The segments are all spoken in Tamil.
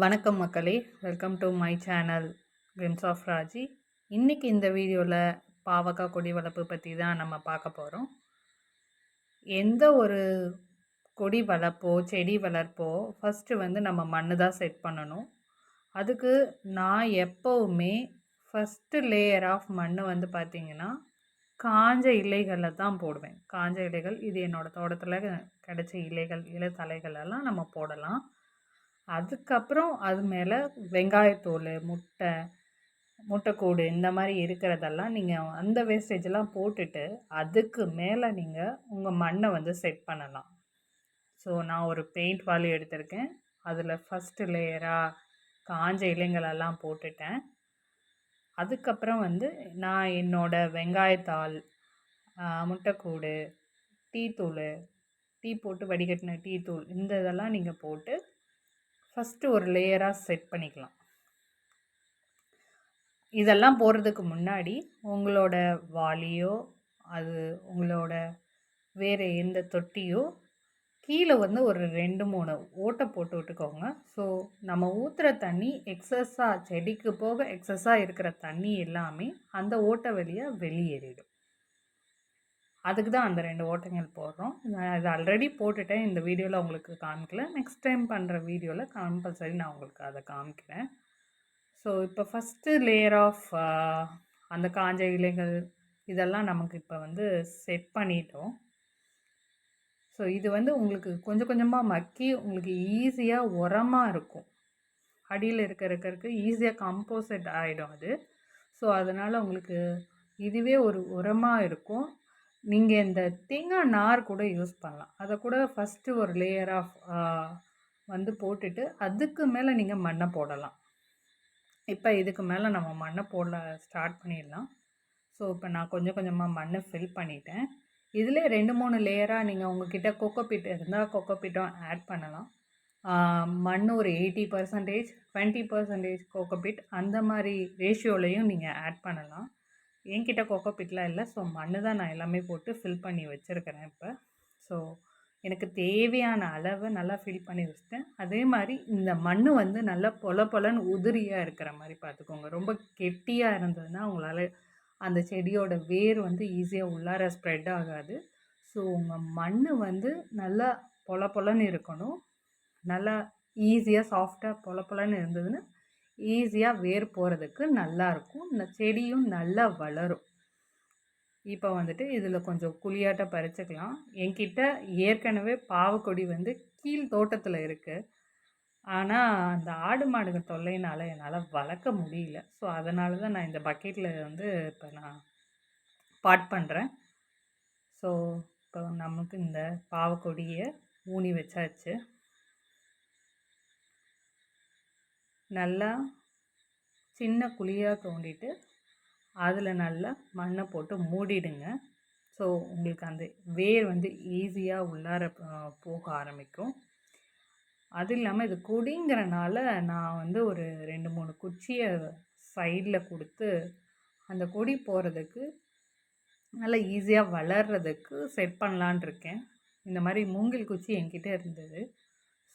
வணக்கம் மக்களே. Welcome to my channel crimes of Raji இன்றைக்கி இந்த வீடியோவில் பாவக்காய் கொடி வளர்ப்பு பற்றி தான் நம்ம பார்க்க போகிறோம் எந்த ஒரு கொடி வளர்ப்போ செடி வளர்ப்போ ஃபஸ்ட்டு வந்து நம்ம மண்ணு தான் செட் பண்ணணும். அதுக்கு நான் எப்போவுமே ஃபஸ்ட்டு லேயர் ஆஃப் மண் வந்து பார்த்திங்கன்னா காஞ்ச இலைகளில் தான் போடுவேன். காஞ்ச இலைகள் இது என்னோடய தோட்டத்தில் கிடைச்ச இலைகள் இலை எல்லாம் நம்ம போடலாம். அதுக்கப்புறம் அது மேலே வெங்காயத்தோல் முட்டை முட்டைக்கூடு இந்த மாதிரி இருக்கிறதெல்லாம் நீங்கள் அந்த வேஸ்டேஜெல்லாம் போட்டுட்டு அதுக்கு மேலே நீங்கள் உங்கள் மண்ணை வந்து செட் பண்ணலாம். ஸோ நான் ஒரு பெயிண்ட் வாலி எடுத்திருக்கேன். அதில் ஃபஸ்ட்டு லேயராக காஞ்ச இலைங்களெல்லாம் போட்டுட்டேன். அதுக்கப்புறம் வந்து நான் என்னோடய வெங்காயத்தாள் முட்டைக்கூடு டீ தூள் டீ போட்டு வடிகட்டின டீ தூள் இந்த இதெல்லாம் நீங்கள் போட்டு ஃபஸ்ட்டு ஒரு லேயராக செட் பண்ணிக்கலாம். இதெல்லாம் போடுறதுக்கு முன்னாடி உங்களோட வாளியோ அது உங்களோட வேறு எந்த தொட்டியோ கீழே வந்து ஒரு ரெண்டு மூணு ஓட்டை போட்டு விட்டுக்கோங்க. ஸோ நம்ம ஊற்றுற தண்ணி எக்ஸஸாக செடிக்கு போக எக்ஸஸாக இருக்கிற தண்ணி எல்லாமே அந்த ஓட்டை வழியாக வெளியேறிடும். அதுக்கு தான் அந்த ரெண்டு ஓட்டைகள் போடுறோம். நான் இது ஆல்ரெடி போட்டுட்டேன். இந்த வீடியோவில் உங்களுக்கு காமிக்கல. நெக்ஸ்ட் டைம் பண்ணுற வீடியோவில் கம்பல்சரி நான் உங்களுக்கு அதை காமிக்கிறேன். ஸோ இப்போ ஃபஸ்ட்டு லேயர் ஆஃப் அந்த காஞ்ச இலைகள் இதெல்லாம் நமக்கு இப்போ வந்து செட் பண்ணிட்டோம். ஸோ இது வந்து உங்களுக்கு கொஞ்சம் கொஞ்சமாக மக்கி உங்களுக்கு ஈஸியாக உரமாக இருக்கும். அடியில் இருக்க இருக்கிறதுக்கு ஈஸியாக கம்போசட் ஆகிடும் அது. ஸோ அதனால் உங்களுக்கு இதுவே ஒரு உரமாக இருக்கும். நீங்கள் இந்த தேங்காய் நார் கூட யூஸ் பண்ணலாம். அதை கூட ஃபஸ்ட்டு ஒரு லேயர் ஆஃப் வந்து போட்டுட்டு அதுக்கு மேலே நீங்கள் மண்ணை போடலாம். இப்போ இதுக்கு மேலே நம்ம மண்ணை போட ஸ்டார்ட் பண்ணிடலாம். ஸோ இப்போ நான் கொஞ்சம் கொஞ்சமாக மண்ணை ஃபில் பண்ணிட்டேன். இதில் ரெண்டு மூணு லேயராக நீங்கள் உங்ககிட்ட கொக்கோபிட் இருந்தால் கொக்கோபிட்டும் ஆட் பண்ணலாம். மண் ஒரு eighty percentage twenty percentage cocopeat அந்த மாதிரி ரேஷியோலையும் நீங்கள் ஆட் பண்ணலாம். என்கிட்ட கொக்கோ பிட்லாம் இல்லை. ஸோ மண் தான் நான் எல்லாமே போட்டு ஃபில் பண்ணி வச்சுருக்கிறேன் இப்போ. ஸோ எனக்கு தேவையான அளவு நல்லா ஃபில் பண்ணி வச்சுட்டேன். அதே மாதிரி இந்த மண் வந்து நல்லா பொல பொலன்னு உதிரியாக இருக்கிற மாதிரி பார்த்துக்கோங்க ரொம்ப கெட்டியாக இருந்ததுன்னா உங்களால் அந்த செடியோட வேர் வந்து ஈஸியாக உள்ளார ஸ்ப்ரெட் ஆகாது. ஸோ உங்கள் மண் வந்து நல்லா பொல பொலன்னு இருக்கணும். நல்லா ஈஸியாக சாஃப்டாக பொல பொலன்னு இருந்ததுன்னு ஈஸியாக வேர் போகிறதுக்கு நல்லாயிருக்கும் இந்த செடியும் நல்லா வளரும். இப்போ வந்துட்டு இதில் கொஞ்சம் குழியாட்ட பறிச்சுக்கலாம். என்கிட்ட ஏற்கனவே பாவக்கொடி வந்து கீழ் தோட்டத்தில் இருக்குது ஆனால் அந்த ஆடு மாடுங்க தொல்லையினால் என்னால் வளர்க்க முடியல. ஸோ அதனால தான் நான் இந்த பக்கெட்டில் வந்து இப்போ நான் பாட் பண்ணுறேன் ஸோ இப்போ நமக்கு இந்த பாவக்கொடியை ஊனி வச்சாச்சு. நல்லா சின்ன குழியாக தோண்டிட்டு அதில் நல்லா மண்ணை போட்டு மூடிடுங்க. ஸோ உங்களுக்கு அந்த வேர் வந்து ஈஸியாக உள்ளார போக ஆரம்பிக்கும். அது இல்லாமல் இது கொடிங்கிறனால நான் வந்து ஒரு ரெண்டு மூணு குச்சியை சைடில் கொடுத்து அந்த கொடி போகிறதுக்கு நல்லா ஈஸியாக வளர்கிறதுக்கு செட் பண்ணலான் இருக்கேன். இந்த மாதிரி மூங்கில் குச்சி என்கிட்ட இருந்தது.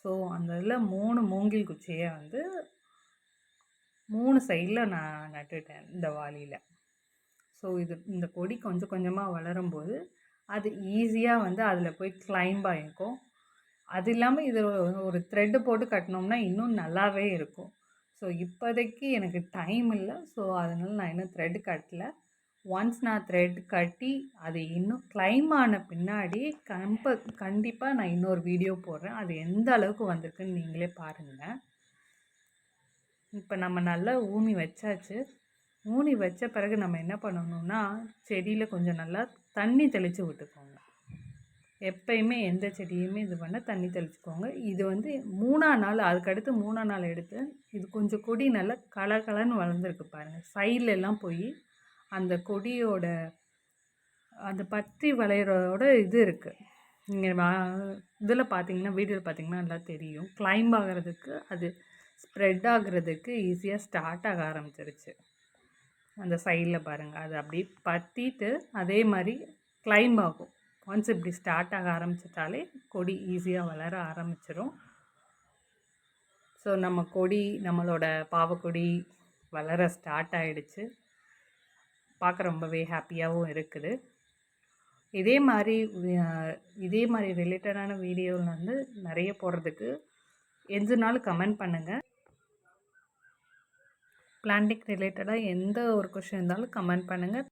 ஸோ அந்த இதில் மூணு மூங்கில் குச்சியை வந்து மூணு சைடில் நான் நட்டுட்டேன் இந்த வாளியில். ஸோ இது இந்த கொடி கொஞ்சம் கொஞ்சமாக வளரும்போது அது ஈஸியாக வந்து அதில் போய் கிளைம்ப் ஆகிருக்கும் அது இல்லாமல் இது ஒரு த்ரெட்டு போட்டு கட்டினோம்னா இன்னும் நல்லாவே இருக்கும். ஸோ இப்போதைக்கு எனக்கு டைம் இல்லை. ஸோ அதனால் நான் இன்னும் த்ரெட் கட்டலை. ஒன்ஸ் நான் த்ரெட் கட்டி அது இன்னும் கிளைம் ஆன பின்னாடி கம்ப கண்டிப்பாக நான் இன்னொரு வீடியோ போடுறேன். அது எந்த அளவுக்கு வந்திருக்குன்னு நீங்களே பாருங்கள் இப்போ நம்ம நல்லா ஊனி வச்சாச்சு. ஊனி வச்ச பிறகு நம்ம என்ன பண்ணணும்னா செடியில் கொஞ்சம் நல்லா தண்ணி தெளித்து விட்டுக்கோங்க. எப்பயுமே எந்த செடியுமே இது பண்ண தண்ணி தெளிச்சுக்கோங்க. இது வந்து மூணா நாள் அதுக்கடுத்து மூணா நாள் எடுத்து இது கொஞ்சம் கொடி நல்லா கலகலன்னு வளர்ந்துருக்கு பாருங்கள் சைடில் எல்லாம் போய் அந்த கொடியோட அந்த பற்றி வளையிறதோட இது இருக்குது நீங்கள் இதில் பார்த்தீங்கன்னா வீடியோவில் பார்த்தீங்கன்னா நல்லா தெரியும். கிளைம்ப் ஆகிறதுக்கு அது ஸ்ப்ரெட் ஆகுறதுக்கு ஈஸியாக ஸ்டார்ட் ஆக ஆரம்பிச்சிருச்சு. அந்த சைடில் பாருங்கள் அது அப்படி பற்றிட்டு அதே மாதிரி கிளைம்ப் ஆகும். ஒன்ஸ் இப்படி ஸ்டார்ட் ஆக ஆரம்பிச்சிட்டாலே கொடி ஈஸியாக வளர ஆரம்பிச்சிடும் ஸோ நம்ம கொடி நம்மளோட பாவக்கொடி வளர ஸ்டார்ட் ஆகிடுச்சு பார்க்க ரொம்பவே ஹாப்பியாகவும் இருக்குது. இதே மாதிரி இதே மாதிரி ரிலேட்டடான வீடியோவில் வந்து நிறைய போடுறதுக்கு எதுனாலும் கமெண்ட் பண்ணுங்கள் பிளான்டிக் ரிலேட்டடாக எந்த ஒரு கொஷின் இருந்தாலும் கமெண்ட் பண்ணுங்கள்